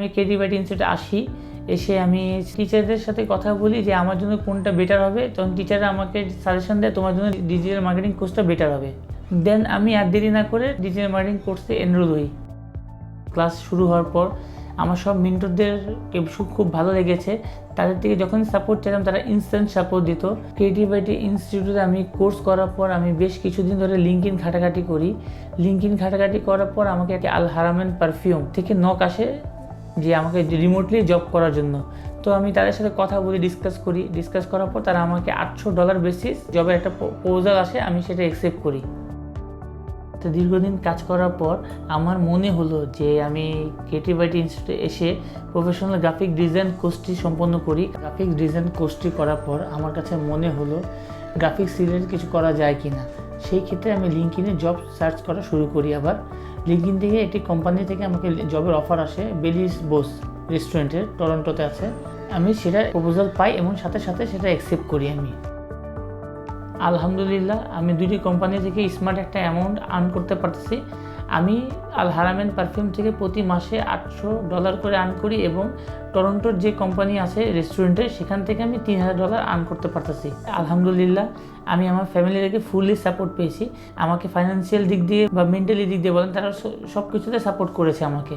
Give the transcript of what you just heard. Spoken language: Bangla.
আমি কেডিবাইটি ইনস্টিটিউটে আসি। এসে আমি টিচারদের সাথে কথা বলি যে, আমার জন্য কোনটা বেটার হবে? তখন টিচাররা আমাকে সাজেশন দেয়, তোমার জন্য ডিজিটাল মার্কেটিং কোর্সটা বেটার হবে। দেন আমি আর দেরি না করে ডিজিটাল মার্কেটিং কোর্সে এনরোল হই। ক্লাস শুরু হওয়ার পর আমার সব মিন্টরদের খুব ভালো লেগেছে। তাদের থেকে যখন সাপোর্ট চাইলাম তারা ইনস্ট্যান্ট সাপোর্ট দিত। ক্রিয়েটিভিটি ইনস্টিটিউটে আমি কোর্স করার পর আমি বেশ কিছুদিন ধরে লিঙ্ক ইন ঘাটাঘাটি করি। লিঙ্ক ইন ঘাটাঘাটি করার পর আমাকে একটা আল হারামেন পারফিউম থেকে নক আসে। যে আমাকে রিমোটলি জব করার জন্য। তো আমি তাদের সাথে কথা বলি ডিসকাস করি। ডিসকাস করার পর তারা আমাকে আটশো ডলার বেসিস জবের একটা প্রপোজাল আসে, আমি সেটা অ্যাকসেপ্ট করি। তো দীর্ঘদিন কাজ করার পর আমার মনে হলো যে আমি ক্রিয়েটিভিটি ইনস্টিটিউটে এসে প্রফেশনাল গ্রাফিক ডিজাইন কোর্সটি সম্পন্ন করি। গ্রাফিক ডিজাইন কোর্সটি করার পর আমার কাছে মনে হলো গ্রাফিক্স রিলেটেড কিছু করা যায় কি না সেই ক্ষেত্রে আমি লিঙ্ক ইনে জব সার্চ করা শুরু করি আবার। লিঙ্ক ইন থেকে একটি কোম্পানি থেকে আমাকে জবের অফার আসে বেলিস বোস রেস্টুরেন্টের টরন্টোতে আছে। আমি সেটা প্রপোজাল পাই এবং সাথে সাথে সেটা অ্যাকসেপ্ট করি আমি। আলহামদুলিল্লাহ, আমি দুটি কোম্পানি থেকে স্মার্ট একটা অ্যামাউন্ট আর্ন করতে পারতেছি। আমি আল হারামেন পারফিউম থেকে প্রতি মাসে আটশো ডলার করে আর্ন করি এবং টরন্টোর যে কোম্পানি আছে রেস্টুরেন্টে সেখান থেকে আমি তিন হাজার ডলার আর্ন করতে পারতেছি। আলহামদুলিল্লাহ, আমি আমার ফ্যামিলি থেকে ফুললি সাপোর্ট পেয়েছি। আমাকে ফাইন্যান্সিয়াল দিক দিয়ে বা মেন্টালি দিক দিয়ে বলেন, তারা সব কিছুতে সাপোর্ট করেছে আমাকে।